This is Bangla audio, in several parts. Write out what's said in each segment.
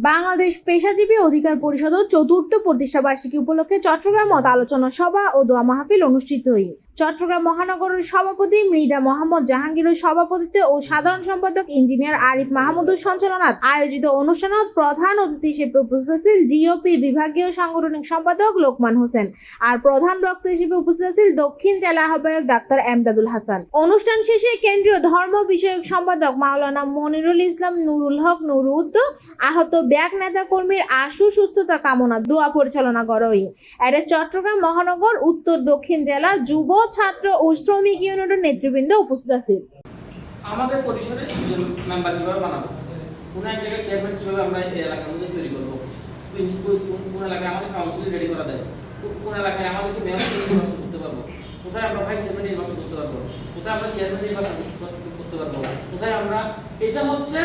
বাংলাদেশ পেশাজীবী অধিকার পরিষদের চতুর্থ প্রতিষ্ঠা বার্ষিকী উপলক্ষে মত আলোচনা সভা ও দোয়া মাহফিল অনুষ্ঠিত হই চট্টগ্রাম মহানগরের সভাপতি মৃদা মোহাম্মদ জাহাঙ্গীরের সভাপতিত্বে ও সাধারণ সম্পাদক ইঞ্জিনিয়ার আরিফ মাহমুদুর সঞ্চালনাত আয়োজিত অনুষ্ঠানত প্রধান অতিথি হিসেবে উপস্থিত জিওপি বিভাগীয় সাংগঠনিক সম্পাদক লোকমান হোসেন আর প্রধান বক্তা হিসেবে উপস্থিত দক্ষিণ জেলা আহ্বায়ক ডাক্তার এমদাদুল হাসান। অনুষ্ঠান শেষে কেন্দ্রীয় ধর্ম বিষয়ক সম্পাদক মাওলানা মনিরুল ইসলাম নুরুল হক নুরুদ্দ আহত ব্যাগ নেতা কর্মীর আশু সুস্থতা কামনা দোয়া পরিচালনা করই। এর চট্টগ্রাম মহানগর, উত্তর দক্ষিণ জেলা যুব, ছাত্র ও শ্রমিক ইউনিয়নের নেতৃবৃন্দ উপস্থিত আছে আমাদের পরিসরে একজন মেম্বার কীভাবে বানাবো? কোন এক জায়গায় চেয়ারম্যান কীভাবে আমরা এই এলাকার মধ্যে তৈরি করব? কোন- এলাকায় আমাদের কাউন্সিল রেডি করা যায়? কোন- এলাকায় আমাদেরকে মেয়র নির্বাচন করতে পারব? কোথায় আমরা ভাইস চেয়ারম্যান নির্বাচন করতে পারব? কোথায় আমরা চেয়ারম্যান নির্বাচন কর- করতে পারব? কোথায় আমরা, এটা হচ্ছে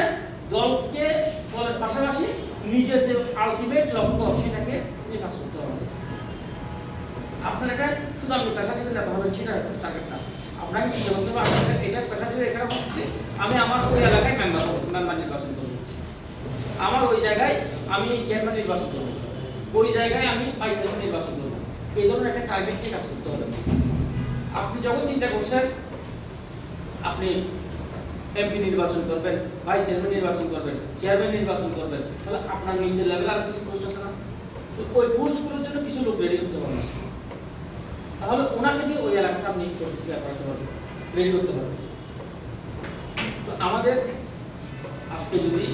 দলকে দলের পাশাপাশি নিজের যে আলটিমেট লক্ষ্য সেটাকে নিয়ে কাজ করতে হবে। আপনার এটা শুধু পেশা দিতে যেতে হবে সেটা টার্গেট না আপনাকে চিন্তা করতে হবে আপনার এটা পেশা দিবে এখানে হচ্ছে আমি আমার ওই এলাকায় মেম্বার মেম্বার নির্বাচন করব। আমার ওই জায়গায় আমি চেয়ারম্যান নির্বাচন করব। ওই জায়গায় আমি ভাইস চেয়ারম্যান নির্বাচন করব। এই ধরনের একটা টার্গেট নিয়ে কাজ করতে হবে। আপনি যখন চিন্তা করছেন, আপনি এমপি নির্বাচন করবেন ভাইস চেয়ারম্যান নির্বাচন করবেন চেয়ারম্যান নির্বাচন করবেন, তাহলে আপনার নিচের লেভেলে আর কিছু পোস্ট আছে না? তো ওই পোস্টগুলোর জন্য কিছু লোক রেডি করতে পারবেন তাহলে ওনাকে দিয়ে ওই এলাকাটা আপনি প্রক্রিয়া করাতে পারবেন রেডি করতে পারবেন। তো আমাদের আজকে যদি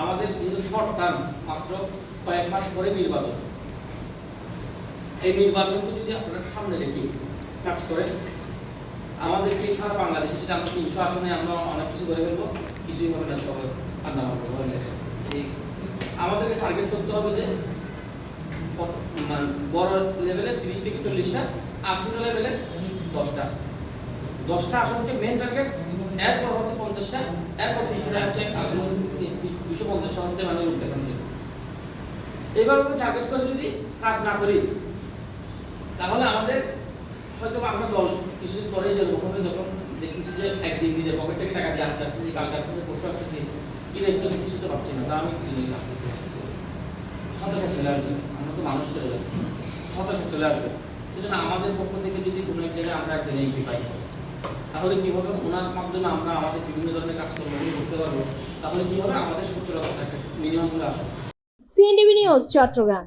আমাদের যেহেতু শর্ট টার্ম মাত্র কয়েক মাস পরে নির্বাচন। এই নির্বাচনকে যদি আপনারা সামনে রেখে কাজ করেন আমাদেরকে সারা বাংলাদেশে যদি আমরা তিনশো আসনে আমরা অনেক কিছু করে ফেলব, কিছুই হবে না, সবাই। এই আমাদেরকে টার্গেট করতে হবে যে মানে বড় লেভেলে তিরিশ থেকে চল্লিশটা, আর ছোট লেভেলে দশটা দশটা আসনকে মেন টার্গেট এরপর হচ্ছে পঞ্চাশটা, এরপর তিনশোটা হচ্ছে দুশো পঞ্চাশটা হচ্ছে মানে লোক দেখানো এইভাবে টার্গেট করে যদি কাজ না করি, তাহলে আমাদের হয়তো আমরা দল কিছুদিন পরে ওখানে যখন দেখতেছি যে একদিন নিজের পকেট থেকে টাকা দিয়ে আসতে আসতেছি কালকে আসতেছি পরশু আসতেছি একটু কিছু তো পাচ্ছি না। আমি হতাশা চলে আসবে। আমরা তো মানুষ চলে হতাশা চলে আসবে। আমাদের পক্ষ থেকে যদি কোনো এক জায়গায় আমরা একজন এমপি পাই, তাহলে কি হবে? ওনার মাধ্যমে আমরা আমাদের বিভিন্ন ধরনের কাজকর্মগুলো করতে পারব। তাহলে কি হবে? আমাদের সচ্ছলতা একটা মিনিমামগুলো আসবে। CNTV news, Chittagong.